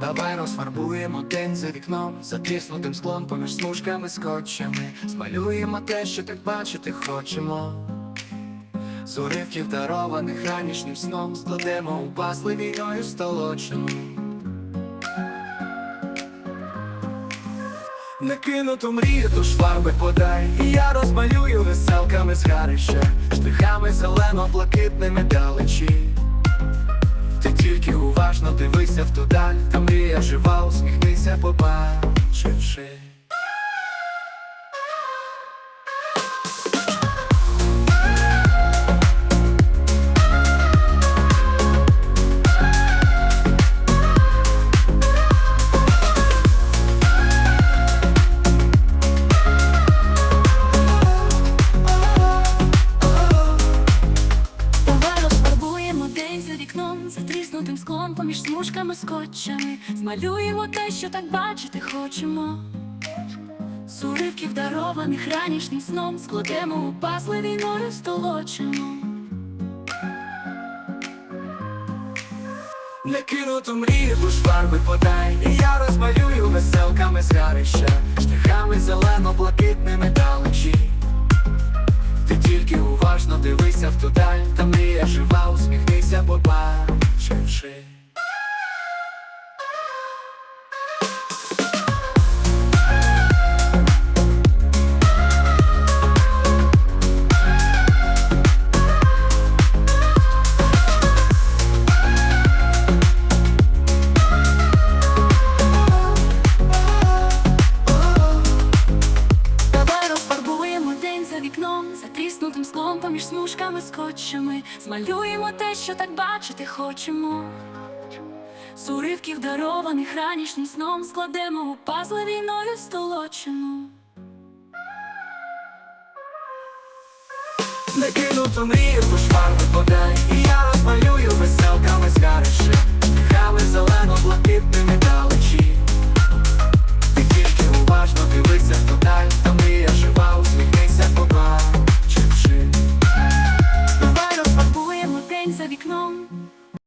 Давай розфарбуємо день за вікном, затріснутим склом поміж смужками скотчами. Змалюємо те, що так бачити хочемо. З уривків дарованих ранішнім сном складемо у пасли війною столочену. Не кинуту мрію, тож фарби подай І я розмалюю веселками згарища Штрихами зелено-блакитними далечі уважно дивися в ту даль Та мрія жива, усміхнися, побачивши за вікном, затріснутим склом поміж смужками скотчами. Змалюємо те, що так бачити хочемо. З уривків дарованих ранішнім сном складемо у пазли війною столочену. Не кинуту мрію, тож фарби подай І я розмалюю веселками згарища Штрихами зелено-блакитними далечі Ти тільки уважно дивися в ту даль Та мрія жива, усміхнися, побачивши вікном, затріснутим склом поміж смужками скотчами. Змалюємо те, що так бачити хочемо. З уривків дарованих ранішнім сном складемо у пазли війною столочену. Не кинуто мрію, бо фарби подай